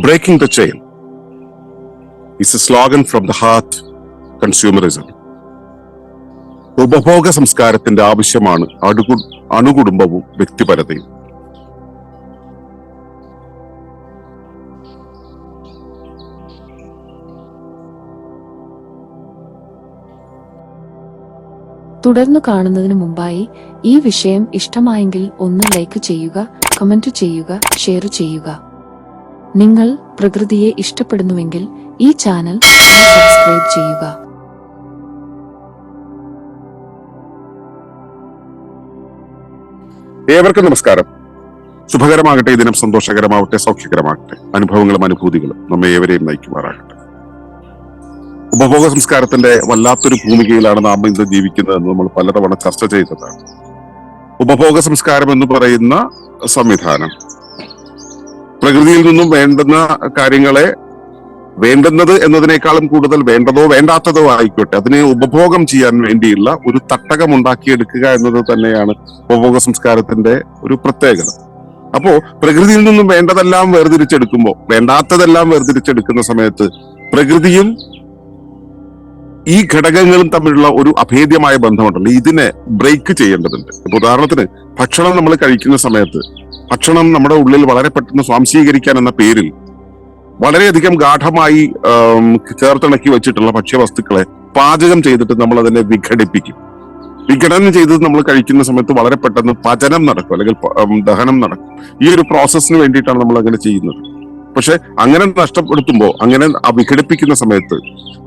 Breaking the chain is a slogan from the heart consumerism. ഉപഭോഗ സംസ്കാരത്തിന്റെ ആവശ്യമാണ് അടുകു അണുകുടുംബവും വ്യക്തിപരതയും തുടർന്നു കാണുന്നതിന് മുമ്പായി ഈ വിഷയം ഇഷ്ടമായെങ്കിൽ ഒന്ന് ലൈക്ക് ചെയ്യുക കമന്റ് ചെയ്യുക ഷെയർ ചെയ്യുക നിങ്ങൾ പ്രകൃതിയെ ഇഷ്ടപ്പെടുന്നുവെങ്കിൽ ഈ ചാനൽ സബ്സ്ക്രൈബ് ചെയ്യുക. ഏവർക്കും നമസ്കാരം. ശുഭകരമാകട്ടെ ദിനം സന്തോഷകരമാവട്ടെ സൗഖ്യകരമാകട്ടെ. അനുഭവങ്ങളും അനുഭൂതികളും നമ്മെ ഏവരെയും നയിക്കുമാറാകട്ടെ. ഉപഭോഗ സംസ്കാരത്തിന്റെ വല്ലാത്തൊരു ഭൂമികയിലാണ് നാം ഇന്ന് ജീവിക്കുന്നതെന്ന് നമ്മൾ പലതവണ ചർച്ച ചെയ്തതാണ്. ഉപഭോഗ സംസ്കാരം എന്ന് പറയുന്ന സംവിധാനം പ്രകൃതിയിൽ നിന്നും വേണ്ടുന്ന കാര്യങ്ങളെ വേണ്ടുന്നത് എന്നതിനേക്കാളും കൂടുതൽ വേണ്ടതോ വേണ്ടാത്തതോ ആയിക്കോട്ടെ. അതിനെ ഉപഭോഗം ചെയ്യാൻ വേണ്ടിയുള്ള ഒരു തട്ടകം ഉണ്ടാക്കിയെടുക്കുക എന്നത് തന്നെയാണ് ഉപഭോഗ സംസ്കാരത്തിന്റെ ഒരു പ്രത്യേകത. അപ്പോ പ്രകൃതിയിൽ നിന്നും വേണ്ടതെല്ലാം വേർതിരിച്ചെടുക്കുമ്പോൾ വേണ്ടാത്തതെല്ലാം വേർതിരിച്ചെടുക്കുന്ന സമയത്ത് പ്രകൃതിയും ഈ ഘടകങ്ങളും തമ്മിലുള്ള ഒരു അഭേദ്യമായ ബന്ധമുണ്ടല്ലോ. ഇതിനെ ബ്രേക്ക് ചെയ്യേണ്ടതുണ്ട്. ഉദാഹരണത്തിന് ഭക്ഷണം നമ്മൾ കഴിക്കുന്ന സമയത്ത് ഭക്ഷണം നമ്മുടെ ഉള്ളിൽ വളരെ പെട്ടെന്ന് സ്വാംശീകരിക്കാൻ എന്ന പേരിൽ വളരെയധികം ഗാഠമായി ചേർത്തിണക്കി വെച്ചിട്ടുള്ള ഭക്ഷ്യവസ്തുക്കളെ പാചകം ചെയ്തിട്ട് നമ്മൾ അതിനെ വിഘടിപ്പിക്കും. വിഘടനം ചെയ്തത് നമ്മൾ കഴിക്കുന്ന സമയത്ത് വളരെ പെട്ടെന്ന് പചനം നടക്കും അല്ലെങ്കിൽ ദഹനം നടക്കും. ഈ ഒരു പ്രോസസ്സിന് വേണ്ടിയിട്ടാണ് നമ്മൾ അങ്ങനെ ചെയ്യുന്നത്. പക്ഷെ അങ്ങനെ നഷ്ടപ്പെടുത്തുമ്പോൾ അങ്ങനെ വിഘടിപ്പിക്കുന്ന സമയത്ത്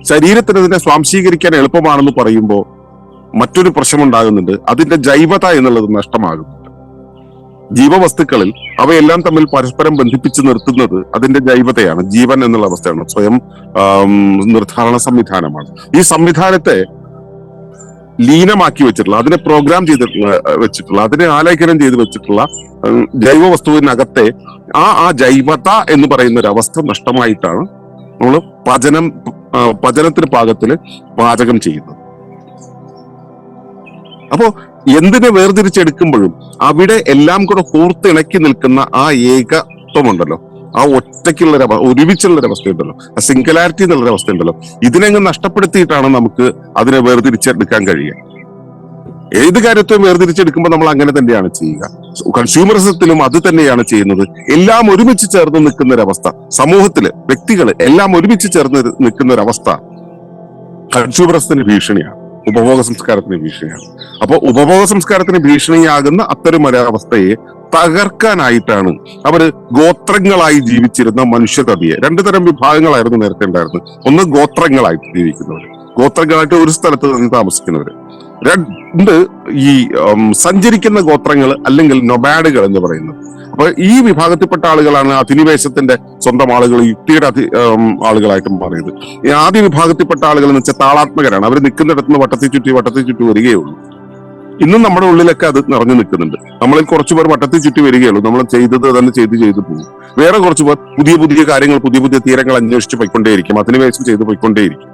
ശരീരത്തിന് അതിനെ സ്വാംശീകരിക്കാൻ എളുപ്പമാണെന്ന് പറയുമ്പോൾ മറ്റൊരു പ്രശ്നം ഉണ്ടാകുന്നുണ്ട്. അതിന്റെ ജൈവത എന്നുള്ളത് നഷ്ടമാകുന്നുണ്ട് ജീവവസ്തുക്കളിൽ അവയെല്ലാം തമ്മിൽ പരസ്പരം ബന്ധിപ്പിച്ച് നിർത്തുന്നത് അതിന്റെ ജൈവതയാണ്. ജീവൻ എന്നുള്ള അവസ്ഥയാണ്. സ്വയം നിർദ്ധാരണ സംവിധാനമാണ്. ഈ സംവിധാനത്തെ ലീനമാക്കി വെച്ചിട്ടുള്ള അതിനെ പ്രോഗ്രാം ചെയ്തിട്ടുള്ള വെച്ചിട്ടുള്ള അതിനെ ആലേഖനം ചെയ്ത് വെച്ചിട്ടുള്ള ജൈവ വസ്തുവിനകത്തെ ആ ആ ജൈവത എന്ന് പറയുന്ന ഒരു അവസ്ഥ നഷ്ടമായിട്ടാണ് നമ്മൾ പചനം പചനത്തിന് പാകത്തിൽ പാചകം ചെയ്യുന്നത്. അപ്പോ എന്തിനെ വേർതിരിച്ചെടുക്കുമ്പോഴും അവിടെ എല്ലാം കൂടെ കൂർത്തിണക്കി നിൽക്കുന്ന ആ ഏകത്വമുണ്ടല്ലോ. ആ ഒറ്റയ്ക്കുള്ള ഒരു അവ- ഒരുമിച്ചുള്ള അവസ്ഥയുണ്ടല്ലോ. ആ സിംഗുലാരിറ്റി എന്നുള്ള ഒരു അവസ്ഥയുണ്ടല്ലോ ഇതിനെങ്ങ് നഷ്ടപ്പെടുത്തിയിട്ടാണ് നമുക്ക് അതിനെ വേർതിരിച്ചെടുക്കാൻ കഴിയുക. ഏത് കാര്യത്തെയും വേർതിരിച്ചെടുക്കുമ്പോൾ നമ്മൾ അങ്ങനെ തന്നെയാണ് ചെയ്യുക. കൺസ്യൂമറിസത്തിലും അത് തന്നെയാണ് ചെയ്യുന്നത്. എല്ലാം ഒരുമിച്ച് ചേർന്ന് നിൽക്കുന്ന ഒരു അവസ്ഥ സമൂഹത്തിൽ വ്യക്തികൾ എല്ലാം ഒരുമിച്ച് ചേർന്ന് നിൽക്കുന്ന ഒരു അവസ്ഥ കൺസ്യൂമറിസത്തിന് ഭീഷണിയാണ്. ഉപഭോഗ സംസ്കാരത്തിന് ഭീഷണിയാണ്. അപ്പൊ ഉപഭോഗ സംസ്കാരത്തിന് ഭീഷണിയാകുന്ന അത്തരം അവസ്ഥയെ തകർക്കാനായിട്ടാണ് അവർ ഗോത്രങ്ങളായി ജീവിച്ചിരുന്ന മനുഷ്യതതിയെ. രണ്ടു തരം വിഭാഗങ്ങളായിരുന്നു നേരത്തെ ഉണ്ടായിരുന്നത്. ഒന്ന് ഗോത്രങ്ങളായിട്ട് ജീവിക്കുന്നവർ ഗോത്രങ്ങളായിട്ട് ഒരു സ്ഥലത്ത് നിന്ന് താമസിക്കുന്നവര്. രണ്ട് ഈ സഞ്ചരിക്കുന്ന ഗോത്രങ്ങൾ അല്ലെങ്കിൽ നൊബാഡുകൾ എന്ന് പറയുന്നത്. അപ്പൊ ഈ വിഭാഗത്തിൽപ്പെട്ട ആളുകളാണ് അധിനിവേശത്തിന്റെ സ്വന്തം ആളുകൾ യുക്തിയുടെ അധി ആളുകളായിട്ടും പറയുന്നത്. ഈ ആദ്യ വിഭാഗത്തിൽപ്പെട്ട ആളുകൾ എന്ന് വെച്ചാൽ താളാത്മകരാണ്. അവർ നിൽക്കുന്നിടത്ത് നിന്ന് വട്ടത്തിൽ ചുറ്റി വട്ടത്തിൽ ചുറ്റി വരികയുള്ളൂ. ഇന്നും നമ്മുടെ ഉള്ളിലൊക്കെ അത് നിറഞ്ഞു നിൽക്കുന്നുണ്ട്. നമ്മളിൽ കുറച്ചു പേർ വട്ടത്തിൽ ചുറ്റി വരികയുള്ളൂ. നമ്മൾ ചെയ്തത് തന്നെ ചെയ്ത് ചെയ്തു പോകും. വേറെ കുറച്ചു പേർ പുതിയ പുതിയ കാര്യങ്ങൾ പുതിയ പുതിയ തീരങ്ങൾ അന്വേഷിച്ച് പോയിക്കൊണ്ടേയിരിക്കും. അധിനിവേശം ചെയ്ത് പോയിക്കൊണ്ടേയിരിക്കും.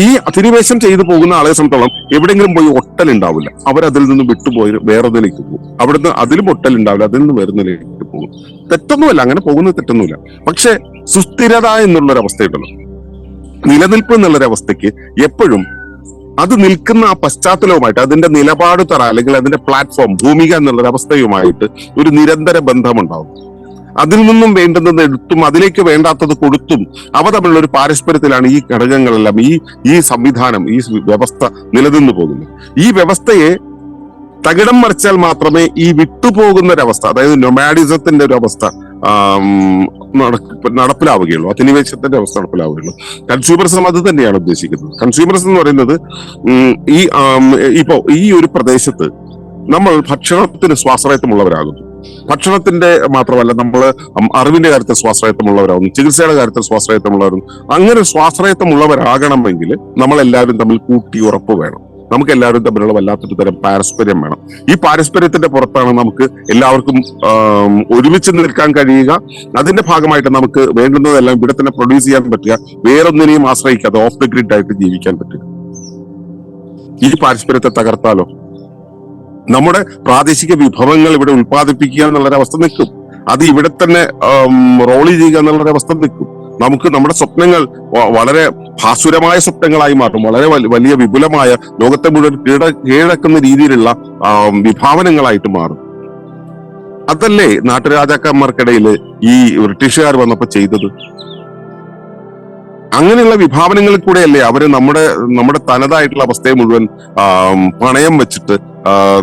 ഈ അധിനിവേശം ചെയ്തു പോകുന്ന ആളെ സംബന്ധിച്ചോളം എവിടെയെങ്കിലും പോയി ഒട്ടൽ ഉണ്ടാവില്ല. അവരതിൽ നിന്ന് വിട്ടുപോയി വേറൊന്നിലേക്ക് പോകും. അവിടുന്ന് അതിലും ഒട്ടൽ ഉണ്ടാവില്ല അതിൽ നിന്ന് വേറൊന്നിലേക്ക് പോകും. തെറ്റൊന്നുമല്ല അങ്ങനെ പോകുന്നത് തെറ്റൊന്നുമില്ല. പക്ഷെ സുസ്ഥിരത എന്നുള്ളൊരവസ്ഥയുണ്ടല്ലോ. നിലനിൽപ്പ് എന്നുള്ളൊരവസ്ഥയ്ക്ക് എപ്പോഴും അത് നിൽക്കുന്ന ആ പശ്ചാത്തലവുമായിട്ട് അതിന്റെ നിലപാട് തറ അല്ലെങ്കിൽ അതിന്റെ പ്ലാറ്റ്ഫോം ഭൂമിക എന്നുള്ള അവസ്ഥയുമായിട്ട് ഒരു നിരന്തര ബന്ധമുണ്ടാവും. അതിൽ നിന്നും വേണ്ടുന്നത് എടുത്തും അതിലേക്ക് വേണ്ടാത്തത് കൊടുത്തും അവ തമ്മിലുള്ള ഒരു പാരസ്പര്യത്തിലാണ് ഈ ഘടകങ്ങളെല്ലാം ഈ ഈ സംവിധാനം ഈ വ്യവസ്ഥ നിലനിന്നു പോകുന്നത്. ഈ വ്യവസ്ഥയെ തകിടം മറിച്ചാൽ മാത്രമേ ഈ വിട്ടുപോകുന്ന ഒരവസ്ഥ അതായത് നൊമാഡിസത്തിന്റെ ഒരു അവസ്ഥ നടപ്പിലാവുകയുള്ളൂ അധിനിവേശത്തിന്റെ അവസ്ഥ നടപ്പിലാവുകയുള്ളൂ. കൺസ്യൂമറിസം അത് തന്നെയാണ് ഉദ്ദേശിക്കുന്നത്. കൺസ്യൂമർസ് എന്ന് പറയുന്നത് ഈ ഇപ്പോ ഈ ഒരു പ്രദേശത്ത് നമ്മൾ ഭക്ഷണത്തിന് സ്വാശ്രയത്വമുള്ളവരാകുന്നു. ഭക്ഷണത്തിന്റെ മാത്രമല്ല നമ്മൾ അറിവിന്റെ കാര്യത്തിൽ സ്വാശ്രയത്വമുള്ളവരാകുന്നു ചികിത്സയുടെ കാര്യത്തിൽ സ്വാശ്രയത്വമുള്ളവരും അങ്ങനെ സ്വാശ്രയത്വമുള്ളവരാകണമെങ്കിൽ നമ്മളെല്ലാവരും തമ്മിൽ കൂട്ടി ഉറപ്പ് വേണം. നമുക്ക് എല്ലാവരും തമ്മിലുള്ള വല്ലാത്തൊരു തരം പാരസ്പര്യം വേണം. ഈ പാരസ്പര്യത്തിന്റെ പുറത്താണ് നമുക്ക് എല്ലാവർക്കും ഒരുമിച്ച് നിൽക്കാൻ കഴിയുക. അതിന്റെ ഭാഗമായിട്ട് നമുക്ക് വേണ്ടുന്നതെല്ലാം ഇവിടെ തന്നെ പ്രൊഡ്യൂസ് ചെയ്യാൻ പറ്റുക. വേറൊന്നിനെയും ആശ്രയിക്കാതെ ഓഫ് ദ ഗ്രിഡ് ആയിട്ട് ജീവിക്കാൻ പറ്റുക. ഈ പാരസ്പര്യത്തെ തകർത്താലോ? നമ്മുടെ പ്രാദേശിക വിഭവങ്ങൾ ഇവിടെ ഉൽപ്പാദിപ്പിക്കുക എന്നുള്ളൊരവസ്ഥ നിൽക്കും. അത് ഇവിടെ തന്നെ റോൾ ചെയ്യുക എന്നുള്ളൊരു അവസ്ഥ നിൽക്കും. നമുക്ക് നമ്മുടെ സ്വപ്നങ്ങൾ വളരെ ഭാസുരമായ സ്വപ്നങ്ങളായി മാറും. വളരെ വലിയ വിപുലമായ ലോകത്തെ മുഴുവൻ കീഴ കീഴടക്കുന്ന രീതിയിലുള്ള വിഭാവനങ്ങളായിട്ട് മാറും. അതല്ലേ നാട്ടുരാജാക്കന്മാർക്കിടയിൽ ഈ ബ്രിട്ടീഷുകാർ വന്നപ്പോ ചെയ്തത്? അങ്ങനെയുള്ള വിഭാവനങ്ങളിൽ കൂടെയല്ലേ അവർ നമ്മുടെ നമ്മുടെ തനതായിട്ടുള്ള അവസ്ഥയെ മുഴുവൻ പണയം വെച്ചിട്ട്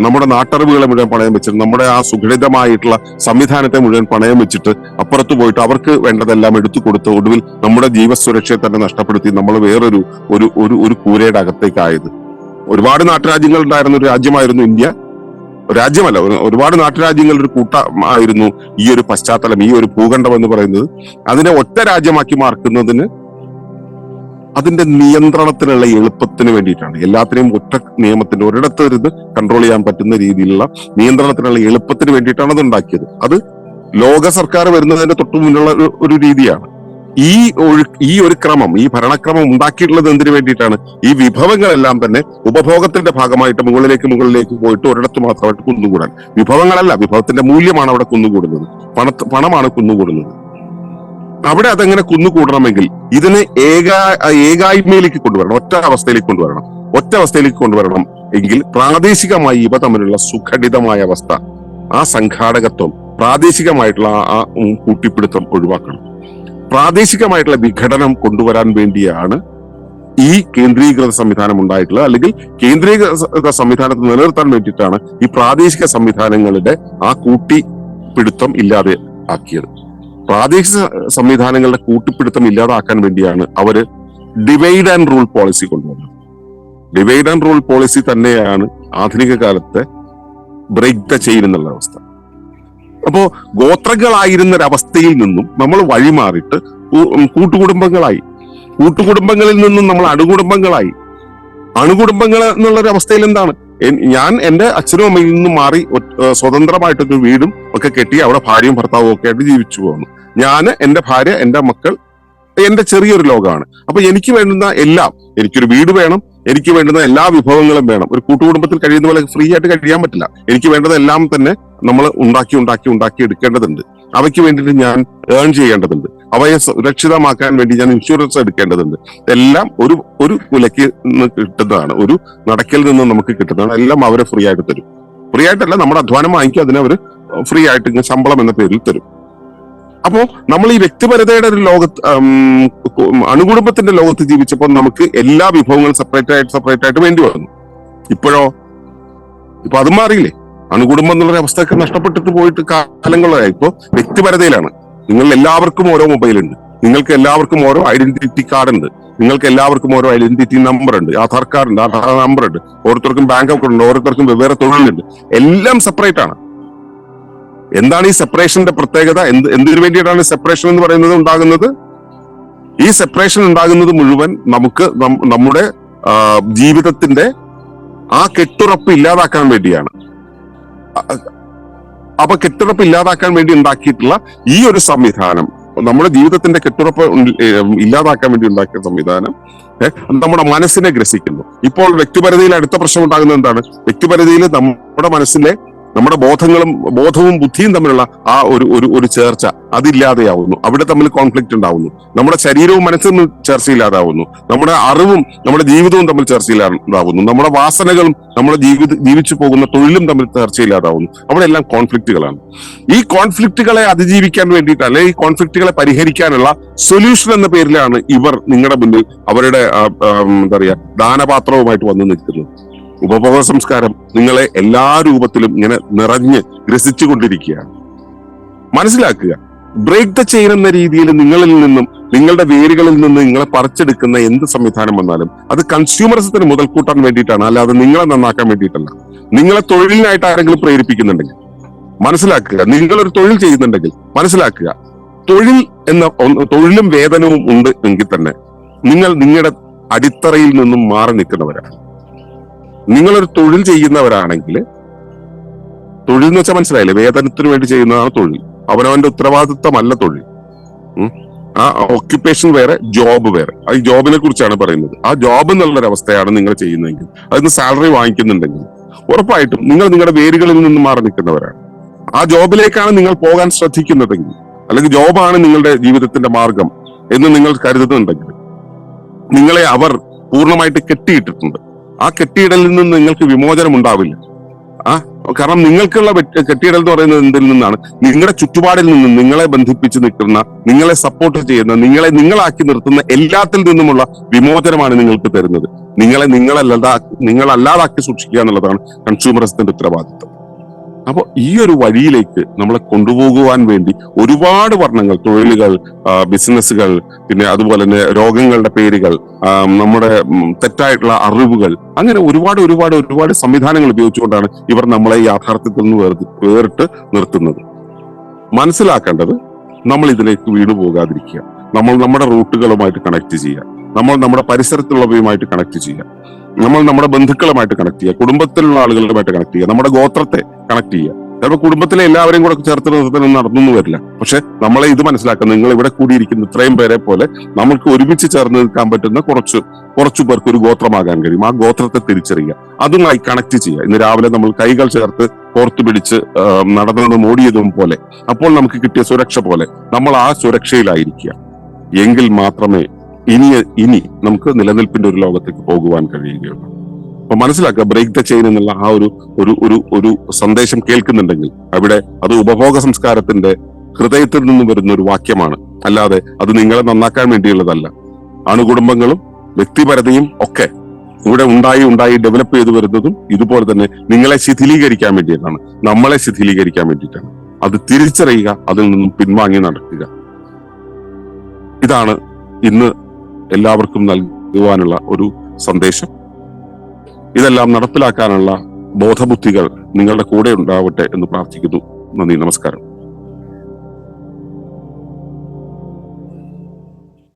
നമ്മുടെ നാട്ടറിവുകളെ മുഴുവൻ പണയം വെച്ചിട്ട് നമ്മുടെ ആ സുഘടിതമായിട്ടുള്ള സംവിധാനത്തെ മുഴുവൻ പണയം വെച്ചിട്ട് അപ്പുറത്ത് പോയിട്ട് അവർക്ക് വേണ്ടതെല്ലാം എടുത്തു കൊടുത്ത് ഒടുവിൽ നമ്മുടെ ജീവസുരക്ഷയെ തന്നെ നഷ്ടപ്പെടുത്തി നമ്മൾ വേറൊരു ഒരു ഒരു ഒരു കൂരയുടെ അകത്തേക്കായത്. ഒരുപാട് നാട്ടുരാജ്യങ്ങൾ ഉണ്ടായിരുന്ന ഒരു രാജ്യമായിരുന്നു ഇന്ത്യ. രാജ്യമല്ല ഒരുപാട് നാട്ടുരാജ്യങ്ങളുടെ ഒരു കൂട്ടമായിരുന്നു ഈ ഒരു പശ്ചാത്തലം ഈ ഒരു ഭൂഖണ്ഡം എന്ന് പറയുന്നത്. അതിനെ ഒറ്റ രാജ്യമാക്കി മാർക്കുന്നതിന് അതിന്റെ നിയന്ത്രണത്തിനുള്ള എളുപ്പത്തിന് വേണ്ടിയിട്ടാണ്. എല്ലാത്തിനെയും ഒറ്റ നിയമത്തിന്റെ ഒരിടത്ത് ഇരുന്ന് കൺട്രോൾ ചെയ്യാൻ പറ്റുന്ന രീതിയിലുള്ള നിയന്ത്രണത്തിനുള്ള എളുപ്പത്തിന് വേണ്ടിയിട്ടാണ് അത് ഉണ്ടാക്കിയത്. അത് ലോക സർക്കാർ വരുന്നതിന്റെ തൊട്ടു മുന്നുള്ള ഒരു- രീതിയാണ്. ഈ ഒഴു ഈ ഒരു ക്രമം ഈ ഭരണക്രമം ഉണ്ടാക്കിയിട്ടുള്ളത് എന്തിനു വേണ്ടിയിട്ടാണ്? ഈ വിഭവങ്ങളെല്ലാം തന്നെ ഉപഭോഗത്തിന്റെ ഭാഗമായിട്ട് മുകളിലേക്ക് മുകളിലേക്ക് പോയിട്ട് ഒരിടത്ത് മാത്രമായിട്ട് കുന്നുകൂടാൻ. വിഭവങ്ങളല്ല വിഭവത്തിന്റെ മൂല്യമാണ് അവിടെ കുന്നുകൂടുന്നത്. പണ പണമാണ് കുന്നുകൂടുന്നത്. അവിടെ അതെങ്ങനെ കുന്നുകൂടണമെങ്കിൽ ഇതിനെ ഏകാ ഏകായ്മയിലേക്ക് കൊണ്ടുവരണം ഒറ്റ അവസ്ഥയിലേക്ക് കൊണ്ടുവരണം ഒറ്റ അവസ്ഥയിലേക്ക് കൊണ്ടുവരണം എങ്കിൽ പ്രാദേശികമായി ഇവ തമ്മിലുള്ള സുഘടിതമായ അവസ്ഥ ആ സംഘാടകത്വം പ്രാദേശികമായിട്ടുള്ള ആ- കൂട്ടിപ്പിടുത്തം ഒഴിവാക്കണം. പ്രാദേശികമായിട്ടുള്ള വിഘടനം കൊണ്ടുവരാൻ വേണ്ടിയാണ് ഈ കേന്ദ്രീകൃത സംവിധാനം ഉണ്ടായിട്ടുള്ളത്. അല്ലെങ്കിൽ കേന്ദ്രീകൃത സംവിധാനത്തെ നിലനിർത്താൻ വേണ്ടിയിട്ടാണ് ഈ പ്രാദേശിക സംവിധാനങ്ങളുടെ ആ കൂട്ടിപ്പിടുത്തം ഇല്ലാതെ ആക്കിയത്. പ്രാദേശിക സംവിധാനങ്ങളുടെ കൂട്ടിപ്പിടുത്തം ഇല്ലാതാക്കാൻ വേണ്ടിയാണ് അവർ ഡിവൈഡ് ആൻഡ് റൂൾ പോളിസി കൊണ്ടുവന്നത്. ഡിവൈഡ് ആൻഡ് റൂൾ പോളിസി തന്നെയാണ് ആധുനിക കാലത്തെ ബ്രേക്ക് ദ ചെയിൻ എന്നുള്ള അവസ്ഥ. അപ്പോ ഗോത്രങ്ങളായിരുന്ന ഒരവസ്ഥയിൽ നിന്നും നമ്മൾ വഴിമാറിയിട്ട് കൂട്ടുകുടുംബങ്ങളായി. കൂട്ടുകുടുംബങ്ങളിൽ നിന്നും നമ്മൾ അണുകുടുംബങ്ങളായി. അണുകുടുംബങ്ങൾ എന്നുള്ള ഒരു അവസ്ഥയിൽ എന്താണ്? ഞാൻ എന്റെ അച്ഛനും അമ്മയിൽ നിന്നും മാറി സ്വതന്ത്രമായിട്ടൊരു വീടും ഒക്കെ കെട്ടി അവിടെ ഭാര്യയും ഭർത്താവും ഒക്കെ ആയിട്ട് ജീവിച്ചു പോകുന്നു ഞാൻ എന്റെ ഭാര്യ എന്റെ മക്കൾ എന്റെ ചെറിയൊരു ലോകമാണ്. അപ്പൊ എനിക്ക് വേണ്ടുന്ന എല്ലാം എനിക്കൊരു വീട് വേണം എനിക്ക് വേണ്ടുന്ന എല്ലാ വിഭവങ്ങളും വേണം. ഒരു കൂട്ടുകുടുംബത്തിൽ കഴിയുന്ന പോലെ ഫ്രീ ആയിട്ട് കഴിയാൻ പറ്റില്ല. എനിക്ക് വേണ്ടതെല്ലാം തന്നെ നമ്മൾ ഉണ്ടാക്കി ഉണ്ടാക്കി ഉണ്ടാക്കി എടുക്കേണ്ടതുണ്ട്. അവയ്ക്ക് വേണ്ടിയിട്ട് ഞാൻ ഏൺ ചെയ്യേണ്ടതുണ്ട്. അവയെ സുരക്ഷിതമാക്കാൻ വേണ്ടി ഞാൻ ഇൻഷുറൻസ് എടുക്കേണ്ടതുണ്ട്. എല്ലാം ഒരു ഒരു കുലയ്ക്ക് കിട്ടുന്നതാണ്. ഒരു നടക്കിൽ നിന്ന് നമുക്ക് കിട്ടുന്നതാണ്. എല്ലാം അവരെ ഫ്രീ ആയിട്ട് തരും. ഫ്രീ ആയിട്ടല്ല നമ്മുടെ അധ്വാനം വാങ്ങിക്കും അതിനെ അവർ ഫ്രീ ആയിട്ട് ഇങ്ങനെ ശമ്പളം എന്ന പേരിൽ തരും. അപ്പോ നമ്മൾ ഈ വ്യക്തിപരതയുടെ ഒരു ലോകത്ത് അണുകുടുംബത്തിന്റെ ലോകത്ത് ജീവിച്ചപ്പോൾ നമുക്ക് എല്ലാ വിഭവങ്ങളും സെപ്പറേറ്റ് ആയിട്ട് സെപ്പറേറ്റ് ആയിട്ട് വേണ്ടി വന്നു. ഇപ്പോഴോ? ഇപ്പൊ അത് മാറിയില്ലേ? അണുകുടുംബം എന്നുള്ള അവസ്ഥയൊക്കെ നഷ്ടപ്പെട്ടിട്ട് പോയിട്ട് കാലങ്ങളായി. ഇപ്പോ വ്യക്തിപരതയിലാണ്. നിങ്ങൾ എല്ലാവർക്കും ഓരോ മൊബൈൽ ഉണ്ട്. നിങ്ങൾക്ക് എല്ലാവർക്കും ഓരോ ഐഡന്റിറ്റി കാർഡ് ഉണ്ട്. നിങ്ങൾക്ക് എല്ലാവർക്കും ഓരോ ഐഡന്റിറ്റി നമ്പർ ഉണ്ട്. ആധാർ കാർഡ് ഉണ്ട് ആധാർ നമ്പർ ഉണ്ട്. ഓരോരുത്തർക്കും ബാങ്ക് അക്കൗണ്ട് ഉണ്ട് ഓരോരുത്തർക്കും വെവ്വേറെ തൊഴിലുണ്ട്. എല്ലാം സെപ്പറേറ്റ് ആണ്. എന്താണ് ഈ സെപ്പറേഷന്റെ പ്രത്യേകത? എന്ത് എന്തിനു വേണ്ടിയിട്ടാണ് സെപ്പറേഷൻ എന്ന് പറയുന്നത് ഉണ്ടാകുന്നത്? ഈ സെപ്പറേഷൻ ഉണ്ടാകുന്നത് മുഴുവൻ നമുക്ക് നമ്മുടെ ജീവിതത്തിന്റെ ആ കെട്ടുറപ്പ് ഇല്ലാതാക്കാൻ വേണ്ടിയാണ്. അപ്പൊ കെട്ടുറപ്പ് ഇല്ലാതാക്കാൻ വേണ്ടി ഉണ്ടാക്കിയിട്ടുള്ള ഈ ഒരു സംവിധാനം നമ്മുടെ ജീവിതത്തിന്റെ കെട്ടുറപ്പ് ഇല്ലാതാക്കാൻ വേണ്ടി ഉണ്ടാക്കിയ സംവിധാനം നമ്മുടെ മനസ്സിനെ ഗ്രസിക്കുന്നു. ഇപ്പോൾ വ്യക്തിപരതയിൽ അടുത്ത പ്രശ്നം ഉണ്ടാകുന്നത് എന്താണ്? വ്യക്തിപരതയിൽ നമ്മുടെ മനസ്സിലെ നമ്മുടെ ബോധങ്ങളും ബോധവും ബുദ്ധിയും തമ്മിലുള്ള ആ ഒരു ഒരു ഒരു ചേർച്ച അതില്ലാതെയാവുന്നു. അവിടെ തമ്മിൽ കോൺഫ്ലിക്റ്റ് ഉണ്ടാവുന്നു. നമ്മുടെ ശരീരവും മനസ്സും ചേർച്ചയില്ലാതാവുന്നു. നമ്മുടെ അറിവും നമ്മുടെ ജീവിതവും തമ്മിൽ ചേർച്ചയില്ലാതാവുന്നു. നമ്മുടെ വാസനകളും നമ്മുടെ ജീവിത ജീവിച്ചു പോകുന്ന തൊഴിലും തമ്മിൽ ചേർച്ചയില്ലാതാവുന്നു. അവിടെ എല്ലാം കോൺഫ്ലിക്റ്റുകളാണ് ഈ കോൺഫ്ലിക്റ്റുകളെ അതിജീവിക്കാൻ വേണ്ടിയിട്ട് അല്ലെങ്കിൽ ഈ കോൺഫ്ലിക്റ്റുകളെ പരിഹരിക്കാനുള്ള സൊല്യൂഷൻ എന്ന പേരിലാണ് ഇവർ നിങ്ങളുടെ മുന്നിൽ അവരുടെ എന്താ പറയുക ദാനപാത്രവുമായിട്ട് വന്നു നിൽക്കുന്നത്. ഉപഭോഗ സംസ്കാരം നിങ്ങളെ എല്ലാ രൂപത്തിലും ഇങ്ങനെ നിറഞ്ഞ് ഗ്രസിച്ചുകൊണ്ടിരിക്കുകയാണ്. മനസ്സിലാക്കുക ബ്രേക്ക് ദ ചെയിൻ എന്ന രീതിയിൽ നിങ്ങളിൽ നിന്നും നിങ്ങളുടെ വേരുകളിൽ നിന്ന് നിങ്ങളെ പറിച്ചെടുക്കുന്ന എന്ത് സംവിധാനം വന്നാലും അത് കൺസ്യൂമറിസത്തിന് മുതൽ കൂട്ടാൻ വേണ്ടിയിട്ടാണ് അല്ലാതെ നിങ്ങളെ നന്നാക്കാൻ വേണ്ടിയിട്ടല്ല. നിങ്ങളെ തൊഴിലിനായിട്ട് ആരെങ്കിലും പ്രേരിപ്പിക്കുന്നുണ്ടെങ്കിൽ മനസ്സിലാക്കുക നിങ്ങളൊരു തൊഴിൽ ചെയ്യുന്നുണ്ടെങ്കിൽ മനസ്സിലാക്കുക തൊഴിൽ എന്ന തൊഴിലും വേതനവും ഉണ്ട് എങ്കിൽ തന്നെ നിങ്ങൾ നിങ്ങളുടെ അടിത്തറയിൽ നിന്നും മാറി നിൽക്കുന്നവരാണ്. നിങ്ങളൊരു തൊഴിൽ ചെയ്യുന്നവരാണെങ്കിൽ തൊഴിൽ എന്ന് വെച്ചാൽ മനസ്സിലായില്ലേ? വേതനത്തിന് വേണ്ടി ചെയ്യുന്നതാണ് തൊഴിൽ. അവനവന്റെ ഉത്തരവാദിത്തമല്ല തൊഴിൽ. ആ ഓക്യുപ്പേഷൻ വേറെ ജോബ് വേറെ. ആ ജോബിനെ കുറിച്ചാണ് പറയുന്നത്. ആ ജോബ് എന്നുള്ളൊരവസ്ഥയാണ് നിങ്ങൾ ചെയ്യുന്നതെങ്കിൽ അതിന് സാലറി വാങ്ങിക്കുന്നുണ്ടെങ്കിൽ ഉറപ്പായിട്ടും നിങ്ങൾ നിങ്ങളുടെ വേരുകളിൽ നിന്ന് മാറി നിൽക്കുന്നവരാണ്. ആ ജോബിലേക്കാണ് നിങ്ങൾ പോകാൻ ശ്രദ്ധിക്കുന്നതെങ്കിൽ അല്ലെങ്കിൽ ജോബാണ് നിങ്ങളുടെ ജീവിതത്തിന്റെ മാർഗം എന്ന് നിങ്ങൾ കരുതുന്നുണ്ടെങ്കിൽ നിങ്ങളെ അവർ പൂർണമായിട്ട് കെട്ടിയിട്ടിട്ടുണ്ട്. ആ കെട്ടിയിടലിൽ നിന്ന് നിങ്ങൾക്ക് വിമോചനം ഉണ്ടാവില്ല ആ കാരണം നിങ്ങൾക്കുള്ള കെട്ടിയിടൽ എന്ന് പറയുന്നത് എന്തിൽ നിന്നാണ്? നിങ്ങളുടെ ചുറ്റുപാടിൽ നിന്ന് നിങ്ങളെ ബന്ധിപ്പിച്ച് നിൽക്കുന്ന നിങ്ങളെ സപ്പോർട്ട് ചെയ്യുന്ന നിങ്ങളെ നിങ്ങളാക്കി നിർത്തുന്ന എല്ലാത്തിൽ നിന്നുമുള്ള വിമോചനമാണ് നിങ്ങൾക്ക് തരുന്നത്. നിങ്ങളെ നിങ്ങളല്ലാതാ നിങ്ങളല്ലാതാക്കി സൂക്ഷിക്കുക എന്നുള്ളതാണ് കൺസ്യൂമറിസത്തിന്റെ ഉത്തരവാദിത്വം. അപ്പോൾ ഈ ഒരു വഴിയിലേക്ക് നമ്മളെ കൊണ്ടുപോകുവാൻ വേണ്ടി ഒരുപാട് വർണങ്ങൾ തൊഴിലുകൾ ബിസിനസ്സുകൾ പിന്നെ അതുപോലെ തന്നെ രോഗങ്ങളുടെ പേരുകൾ നമ്മുടെ തെറ്റായിട്ടുള്ള അറിവുകൾ അങ്ങനെ ഒരുപാട് ഒരുപാട് ഒരുപാട് സംവിധാനങ്ങൾ ഉപയോഗിച്ചുകൊണ്ടാണ് ഇവർ നമ്മളെ യാഥാർത്ഥ്യത്തിൽ നിന്ന് വേർതി വേറിട്ട് നിർത്തുന്നത്. മനസ്സിലാക്കേണ്ടത് നമ്മൾ ഇതിലേക്ക് വീണു പോകാതിരിക്കുക. നമ്മൾ നമ്മുടെ റൂട്ടുകളുമായിട്ട് കണക്ട് ചെയ്യുക. നമ്മൾ നമ്മുടെ പരിസരത്തുള്ളവയുമായിട്ട് കണക്ട് ചെയ്യുക. നമ്മൾ നമ്മുടെ ബന്ധുക്കളുമായിട്ട് കണക്ട് ചെയ്യുക. കുടുംബത്തിലുള്ള ആളുകളുമായിട്ട് കണക്ട് ചെയ്യുക. നമ്മുടെ ഗോത്രത്തെ കണക്ട് ചെയ്യുക. ചിലപ്പോൾ കുടുംബത്തിലെ എല്ലാവരെയും കൂടെ ചേർത്ത് നിർത്തനൊന്നും നടന്നു വരില്ല. പക്ഷെ നമ്മളെ ഇത് മനസ്സിലാക്കുക നിങ്ങൾ ഇവിടെ കൂടിയിരിക്കുന്ന ഇത്രയും പേരെ പോലെ നമുക്ക് ഒരുമിച്ച് ചേർന്ന് നിൽക്കാൻ പറ്റുന്ന കുറച്ച് കുറച്ചു പേർക്ക് ഒരു ഗോത്രമാകാൻ കഴിയും. ആ ഗോത്രത്തെ തിരിച്ചറിയുക. അതുമായി കണക്ട് ചെയ്യുക. ഇന്ന് രാവിലെ നമ്മൾ കൈകൾ ചേർത്ത് കോർത്തു പിടിച്ച് നടന്നതും ഓടിയതും പോലെ അപ്പോൾ നമുക്ക് കിട്ടിയ സുരക്ഷ പോലെ നമ്മൾ ആ സുരക്ഷയിലായിരിക്കുക. എങ്കിൽ മാത്രമേ ഇനി ഇനി നമുക്ക് നിലനിൽപ്പിന്റെ ഒരു ലോകത്തേക്ക് പോകുവാൻ കഴിയുകയുള്ളൂ. അപ്പൊ മനസ്സിലാക്കുക ബ്രേക്ക് ദ ചെയിൻ എന്നുള്ള ആ ഒരു ഒരു ഒരു ഒരു സന്ദേശം കേൾക്കുന്നുണ്ടെങ്കിൽ അവിടെ അത് ഉപഭോഗ സംസ്കാരത്തിന്റെ ഹൃദയത്തിൽ നിന്നും വരുന്ന ഒരു വാക്യമാണ്. അല്ലാതെ അത് നിങ്ങളെ നന്നാക്കാൻ വേണ്ടിയുള്ളതല്ല. അണുകുടുംബങ്ങളും വ്യക്തിപരതയും ഒക്കെ ഇവിടെ ഉണ്ടായി ഉണ്ടായി ഡെവലപ്പ് ചെയ്തു വരുന്നതും ഇതുപോലെ തന്നെ നിങ്ങളെ ശിഥിലീകരിക്കാൻ വേണ്ടിയിട്ടാണ്. നമ്മളെ ശിഥിലീകരിക്കാൻ വേണ്ടിയിട്ടാണ്. അത് തിരിച്ചറിയുക അതിൽ നിന്നും പിൻവാങ്ങി നടക്കുക. ഇതാണ് ഇന്ന് എല്ലാവർക്കും നൽകുവാനുള്ള ഒരു സന്ദേശം. ഇതെല്ലാം നടപ്പിലാക്കാനുള്ള ബോധബുദ്ധികൾ നിങ്ങളുടെ കൂടെ ഉണ്ടാവട്ടെ എന്ന് പ്രാർത്ഥിക്കുന്നു. നന്ദി. നമസ്കാരം.